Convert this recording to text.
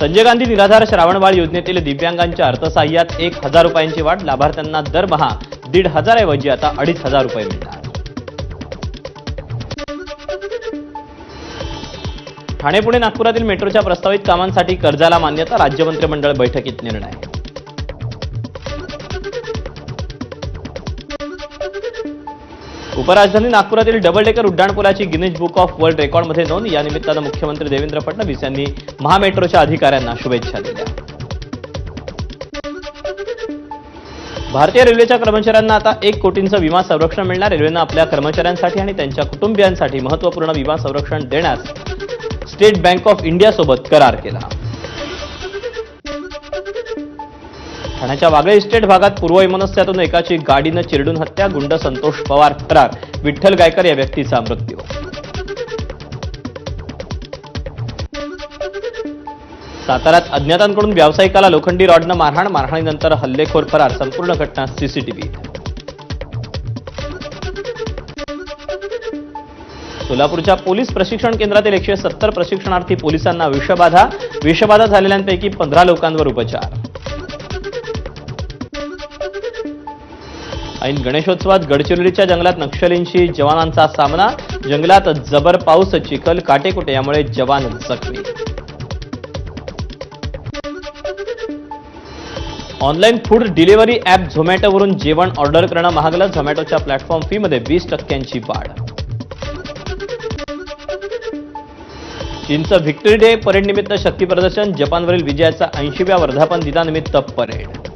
संजय गांधी निराधार श्रावणबाळ योजनेतील दिव्यांगांच्या अर्थसहाय्यात एक हजार रुपयांची वाढ. लाभार्थ्यांना दरमहा दीड हजारऐवजी आता अडीच हजार रुपये मिळणार ठाणे पुणे नागपुरातील मेट्रोच्या प्रस्तावित कामांसाठी कर्जाला मान्यता राज्य मंत्रिमंडळ बैठकीत निर्णय उपराजधानी नागपुरातील डबल डेकर उड्डाणपुलाची गिनीज बुक ऑफ वर्ल्ड रेकॉर्डमध्ये नोंद. या निमित्तानं मुख्यमंत्री देवेंद्र फडणवीस यांनी महामेट्रोच्या अधिकाऱ्यांना शुभेच्छा दिल्या. भारतीय रेल्वेच्या कर्मचाऱ्यांना आता एक कोटींचं विमा संरक्षण मिळणार. रेल्वेनं आपल्या कर्मचाऱ्यांसाठी आणि त्यांच्या कुटुंबियांसाठी महत्त्वपूर्ण विमा संरक्षण देण्यास स्टेट बँक ऑफ इंडियासोबत करार केला. ठाण्याच्या वागळे इस्टेट भागात पूर्व पूर्ववैमनस्यातून एकाची गाडीनं चिरडून हत्या गुंड संतोष पवार फरार विठ्ठल गायकर या व्यक्तीचा मृत्यू. साताऱ्यात अज्ञातांकडून व्यावसायिकाला लोखंडी रॉडनं मारहाण मारहाणीनंतर हल्लेखोर फरार संपूर्ण घटना सीसीटीव्ही सोलापूरच्या पोलीस प्रशिक्षण केंद्रातील एकशे सत्तर प्रशिक्षणार्थी पोलिसांना विषबाधा विषबाधा झालेल्यांपैकी पंधरा लोकांवर उपचार. ऐन गणेशोत्सवात गडचिरोलीच्या जंगलात नक्षलींशी जवानांचा सामना. जंगलात जबर पाऊस चिखल काटेकुटे यामुळे जवान जखमी. ऑनलाईन फूड डिलिव्हरी ॲप झोमॅटोवरून जेवण ऑर्डर करणं महागलं. झोमॅटोच्या प्लॅटफॉर्म फीमध्ये वीस टक्क्यांची वाढ. चीनचं व्हिक्टरी डे परेड निमित्त शक्ती प्रदर्शन. जपानवरील विजयाचा ऐंशीव्या वर्धापन दिनानिमित्त परेड.